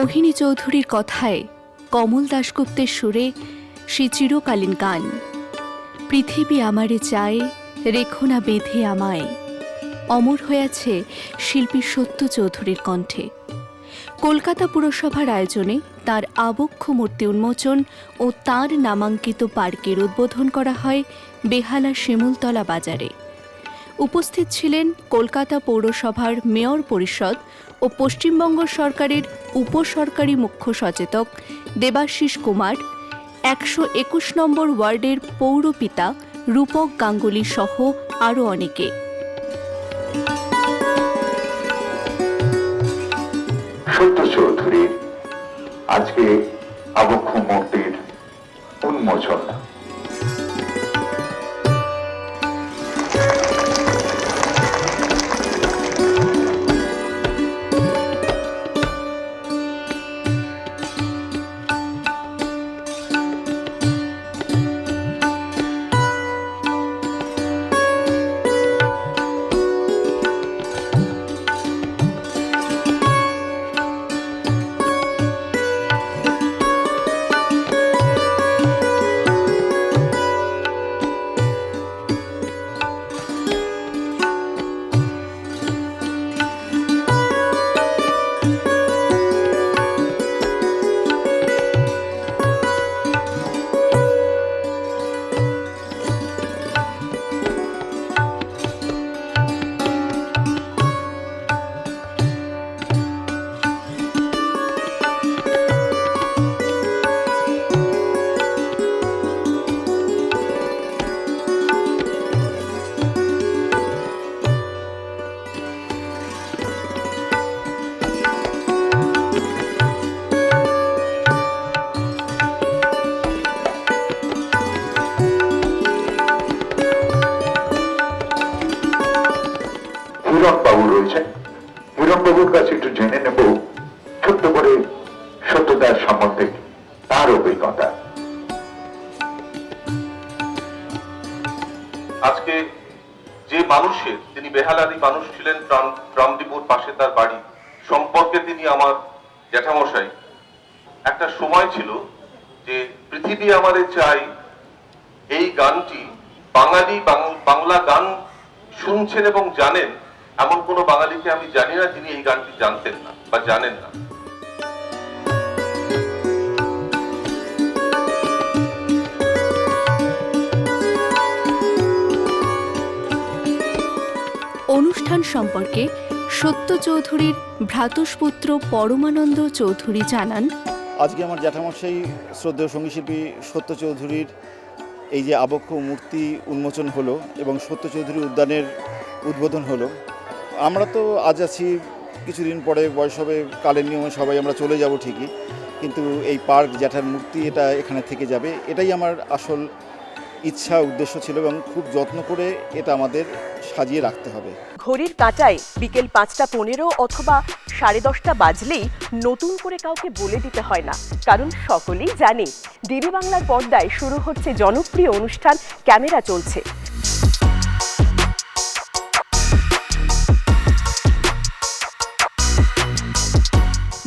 মোহিনী চৌধুরীর কথায় কমল দাশগুপ্তের সুরে সে চিরকালীন গান। পৃথিবী আমারে চায়, রেখো না বেঁধে আমায়। অমর হয়েছে শিল্পী সত্য চৌধুরীর কণ্ঠে। কলকাতা পুরসভার আয়োজনে তার আবক্ষ মূর্তি উন্মোচন ও তার নামাঙ্কিত পার্কের উদ্বোধন করা হয় বেহালা শিমুলতলা বাজারে। উপস্থিত ছিলেন কলকাতা পৌরসভার মেয়র পরিষদ ও পশ্চিমবঙ্গ সরকারের উপসরকারি মুখ্য সচেতক দেবাশিস কুমার, একশো একুশ নম্বর ওয়ার্ডের পৌরপিতা রূপক গাঙ্গুলি সহ আরও অনেকে। আজকে আবক্ষ মূর্তির উন্মোচন। বাবু রয়েছেন। বাবুর কাছে একটু জেনে নেব, ছোট্ট করে সত্যদার সম্বন্ধে তার অভিজ্ঞতা। আজকে যে মানুষের, তিনি বেহালারই মানুষ ছিলেন ট্রামডিপুর পাশে তার বাড়ি, সম্পর্কে তিনি আমার জ্যাঠামশাই, একটা সময় ছিল যে পৃথিবী আমারে চাই, এই গানটি বাঙালি বাংলা গান শুনছেন এবং জানেন এমন কোনো বাঙালিকে আমি জানি না যিনি এই গানটি জানতেন না বা জানেন না। অনুষ্ঠান সম্পর্কে সত্য চৌধুরীর ভ্রাতুষ্পুত্র পরমানন্দ চৌধুরী জানান আজকে আমার জ্যাঠামশাই শ্রদ্ধেয় সঙ্গীশিল্পী সত্য চৌধুরীর এই যে আবক্ষ মূর্তি উন্মোচন হলো এবং সত্য চৌধুরী উদ্যানের উদ্বোধন হলো আমরা তো আজ আছি, কিছুদিন পরে বয়স হবে, কালের নিয়মে সবাই আমরা চলে যাব ঠিকই, কিন্তু এই পার্ক জ্যাঠার মূর্তি এটা এখানে থেকে যাবে, এটাই আমার আসল ইচ্ছা, উদ্দেশ্য ছিল এবং খুব যত্ন করে এটা আমাদের সাজিয়ে রাখতে হবে। ঘড়ির কাঁটায় বিকেল পাঁচটা পনেরো অথবা সাড়ে দশটা বাজলেই নতুন করে কাউকে বলে দিতে হয় না, কারণ সকলেই জানে, ডিবি বাংলার পর্দায় শুরু হচ্ছে জনপ্রিয় অনুষ্ঠান, ক্যামেরা চলছে।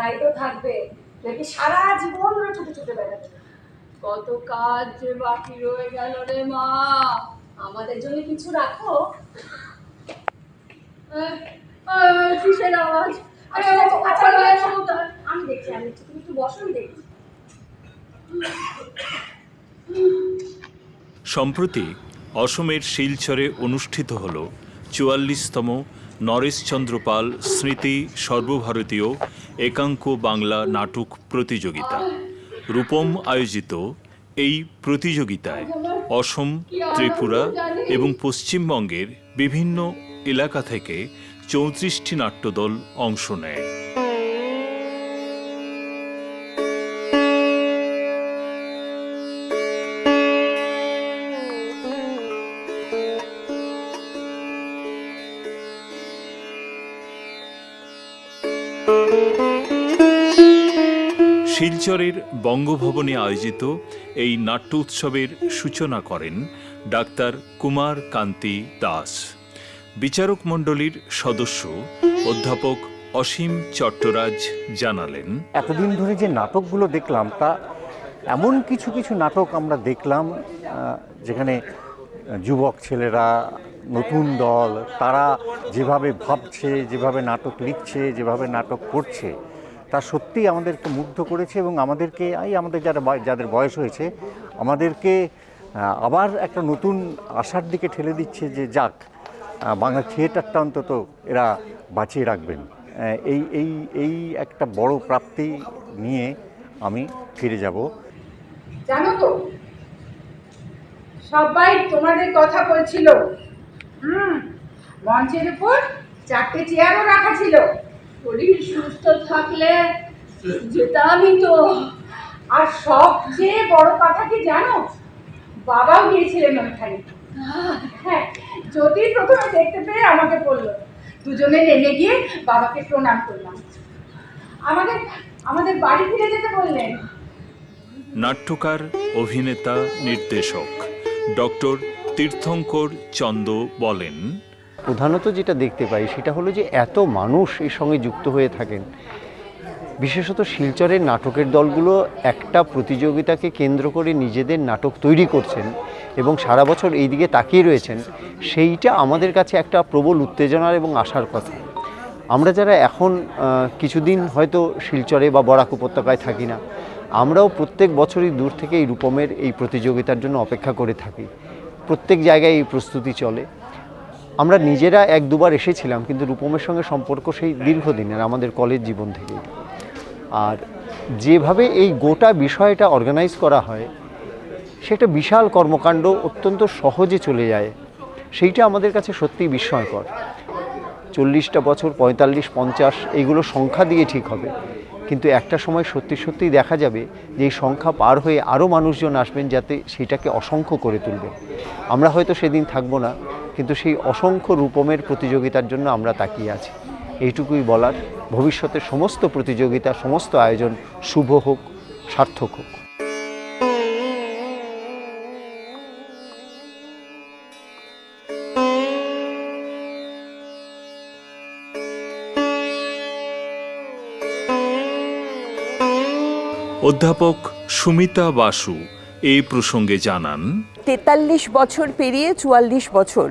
তাই তো থাকবে। নাকি সারা জীবন ধরে ছুটে ছুটে বেড়াবে? কত কাজ যে বাকি রয়ে গেল রে মা। আমাদের জন্য কিছু রাখো। কিসের আওয়াজ? আরে, আচ্ছা, আচ্ছা, এসো তো। আমি দেখছি আমি দেখছি। তুমি একটু বসো আমি দেখছি। সম্প্রতি অসমের শিলচরে অনুষ্ঠিত হল চুয়াল্লিশতম নরেশচন্দ্র পাল স্মৃতি সর্বভারতীয় একাঙ্ক বাংলা নাটক প্রতিযোগিতা। রূপম আয়োজিত এই প্রতিযোগিতায় অসম, ত্রিপুরা এবং পশ্চিমবঙ্গের বিভিন্ন এলাকা থেকে চৌত্রিশটি নাট্যদল অংশ নেয়। শিলচরের বঙ্গভবনে আয়োজিত এই নাট্য উৎসবের সূচনা করেন ডাক্তার কুমার কান্তি দাস। বিচারক মণ্ডলীর সদস্য অধ্যাপক অসীম চট্টরাজ জানালেন, এতদিন ধরে যে নাটকগুলো দেখলাম, তা এমন কিছু কিছু নাটক আমরা দেখলাম যেখানে যুবক ছেলেরা নতুন দল, তারা যেভাবে ভাবছে, যেভাবে নাটক লিখছে, যেভাবে নাটক করছে, তা সত্যিই আমাদেরকে মুগ্ধ করেছে এবং আমাদেরকে, এই আমাদের যারা যাদের বয়স হয়েছে, আমাদেরকে আবার একটা নতুন আশার দিকে ঠেলে দিচ্ছে যে যাক বাংলা থিয়েটারটা অন্তত এরা বাঁচিয়ে রাখবেন। এই এই এই একটা বড় প্রাপ্তি নিয়ে আমি ফিরে যাব। জানো তো, সবাই তোমাদের কথা বলছিল। মঞ্চের উপর চারটে চেয়ারও রাখা ছিল। শরীর সুস্থ থাকলে যেতামই তো। আর সবচেয়ে বড় কথা কি জানো? বাবাও গিয়েছিলেন ওইখানে। হ্যাঁ যদি প্রথমে দেখতে পেয়ে আমাকে বলল, দুজনে নেমে গিয়ে বাবাকে প্রণাম করলাম। আমাদের আমাদের বাড়ি ফিরে যেতে বললেন। নাট্যকার, অভিনেতা, নির্দেশক, ডক্টর তীর্থঙ্কর চন্দ বলেন, প্রধানত যেটা দেখতে পাই সেটা হলো যে এত মানুষ এর সঙ্গে যুক্ত হয়ে থাকেন। বিশেষত শিলচরের নাটকের দলগুলো একটা প্রতিযোগিতাকে কেন্দ্র করে নিজেদের নাটক তৈরি করছেন এবং সারা বছর এই দিকে তাকিয়ে রয়েছেন। সেইটা আমাদের কাছে একটা প্রবল উত্তেজনার এবং আশার কথা। আমরা যারা এখন কিছুদিন হয়তো শিলচরে বা বরাক উপত্যকায় থাকি না, আমরাও প্রত্যেক বছরই দূর থেকে এই রূপমের এই প্রতিযোগিতার জন্য অপেক্ষা করে থাকি। প্রত্যেক জায়গায় এই প্রস্তুতি চলে। আমরা নিজেরা এক দুবার এসেছিলাম, কিন্তু রূপমের সঙ্গে সম্পর্ক সেই দীর্ঘদিনের আমাদের কলেজ জীবন থেকে আর যেভাবে এই গোটা বিষয়টা অর্গানাইজ করা হয়, সেটা বিশাল কর্মকাণ্ড অত্যন্ত সহজে চলে যায়। সেইটা আমাদের কাছে সত্যিই বিস্ময়কর। চল্লিশটা বছর, পঁয়তাল্লিশ, পঞ্চাশ এইগুলো সংখ্যা দিয়ে ঠিক হবে। কিন্তু একটা সময় সত্যি সত্যিই দেখা যাবে যে এই সংখ্যা পার হয়ে আরও মানুষজন আসবেন যাতে সেটাকে অসংখ্য করে তুলবে। আমরা হয়তো সেদিন থাকব না, কিন্তু সেই অসংখ্য রূপমের প্রতিযোগিতার জন্য আমরা তাকিয়ে আছি। এইটুকুই বলার ভবিষ্যতে সমস্ত প্রতিযোগিতা, সমস্ত আয়োজন শুভ হোক, সার্থক হোক। Thank you. অধ্যাপক সুমিতা বাসু এই প্রসঙ্গে জানান, তেতাল্লিশ বছর পেরিয়ে চুয়াল্লিশ বছর।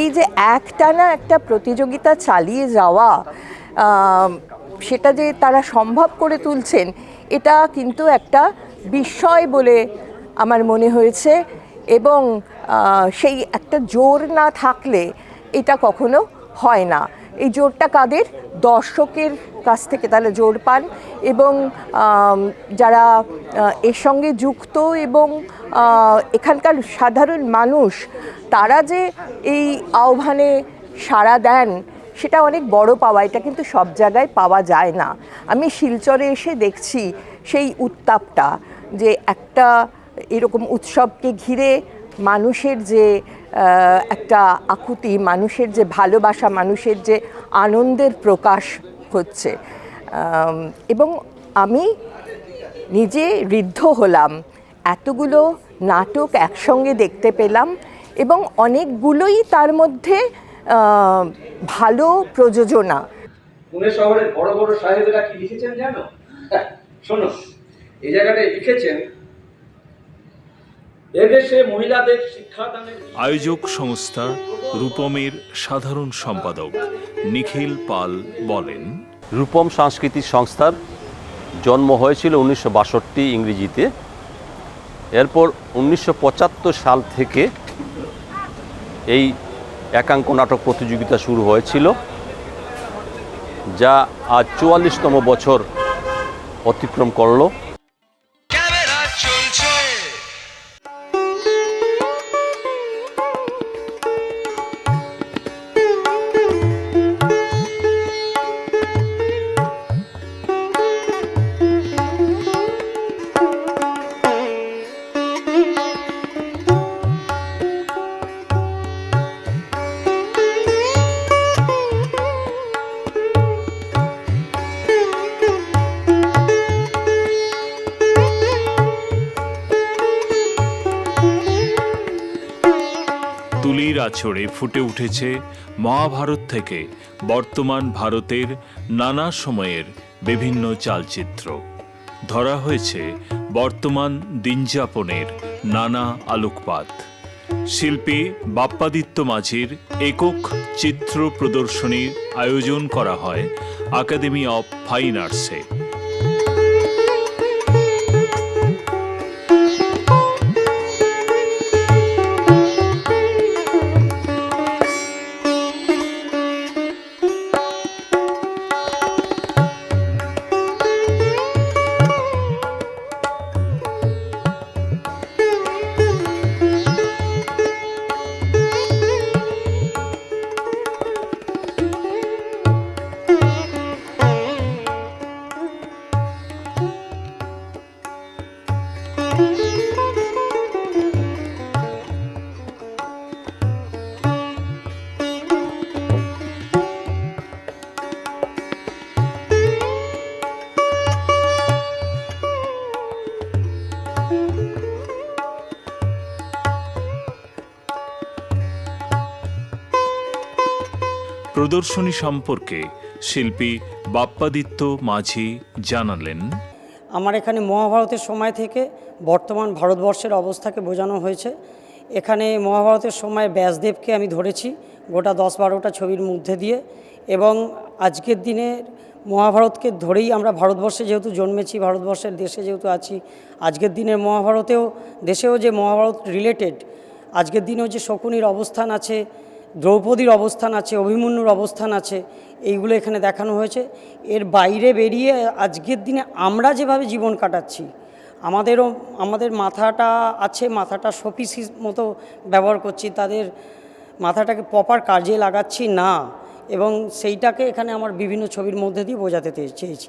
এই যে একটানা একটা প্রতিযোগিতা চালিয়ে যাওয়া সেটা যে তারা সম্ভব করে তুলছেন, এটা কিন্তু একটা বিস্ময় বলে আমার মনে হয়েছে এবং সেই একটা জোর না থাকলে এটা কখনো হয় না। এই জোরটা কাদের? দর্শকের কাছ থেকে তারা জোর পান এবং যারা এর সঙ্গে যুক্ত এবং এখানকার সাধারণ মানুষ, তারা যে এই আহ্বানে সাড়া দেন, সেটা অনেক বড় পাওয়া, এটা কিন্তু সব জায়গায় পাওয়া যায় না। আমি শিলচরে এসে দেখছি সেই উত্তাপটা, যে একটা এরকম উৎসবকে ঘিরে মানুষের যে একটা আকুতি মানুষের যে ভালোবাসা মানুষের যে আনন্দের প্রকাশ হচ্ছে। এবং আমি নিজে ঋদ্ধ হলাম। এতগুলো নাটক একসঙ্গে দেখতে পেলাম এবং অনেকগুলোই তার মধ্যে ভালো প্রযোজনা। পুনে শহরের বড় বড় সাহেবেরা কি লিখেছেন জানো? হ্যাঁ, শোনো এই জায়গাটায় লিখেছেন এদেশে মহিলাদের শিক্ষাদানের আয়োজক সংস্থা রূপমের সাধারণ সম্পাদক নিখিল পাল বলেন রূপম সাংস্কৃতিক সংস্থার জন্ম হয়েছিল উনিশশো বাষট্টি ইংরেজিতে। এরপর উনিশশো পঁচাত্তর সাল থেকে এই একাঙ্ক নাটক প্রতিযোগিতা শুরু হয়েছিল যা আজ চুয়াল্লিশতম বছর অতিক্রম করল। তুলির আছড়ে ফুটে উঠেছে মহাভারত থেকে বর্তমান ভারতের নানা সময়ের বিভিন্ন চালচিত্র। ধরা হয়েছে বর্তমান দিনযাপনের নানা আলোকপাত। শিল্পী বাপ্পাদিত্য মাঝির একক চিত্র প্রদর্শনীর আয়োজন করা হয় একাডেমি অফ ফাইন আর্টসে প্রদর্শনী সম্পর্কে শিল্পী বাপ্পাদিত্য মাঝি জানালেন। আমার এখানে মহাভারতের সময় থেকে বর্তমান ভারতবর্ষের অবস্থাকে বোঝানো হয়েছে। এখানে মহাভারতের সময় ব্যাসদেবকে আমি ধরেছি গোটা দশ বারোটা ছবির মধ্যে দিয়ে এবং আজকের দিনে মহাভারতকে ধরেই আমরা ভারতবর্ষে যেহেতু জন্মেছি, ভারতবর্ষের দেশে যেহেতু আছি, আজকের দিনের মহাভারতেও, দেশেও যে মহাভারত রিলেটেড আজকের দিনেও যে শকুনির অবস্থান আছে দ্রৌপদীর অবস্থান আছে, অভিমন্যুর অবস্থান আছে, এইগুলো এখানে দেখানো হয়েছে। এর বাইরে বেরিয়ে আজকের দিনে আমরা যেভাবে জীবন কাটাচ্ছি, আমাদেরও, আমাদের মাথাটা আছে, মাথাটা শোপিস মতো ব্যবহার করছি, তাদের মাথাটাকে প্রপার কাজে লাগাচ্ছি না এবং সেইটাকে এখানে আমার বিভিন্ন ছবির মধ্যে দিয়ে বোঝাতে চেয়েছি।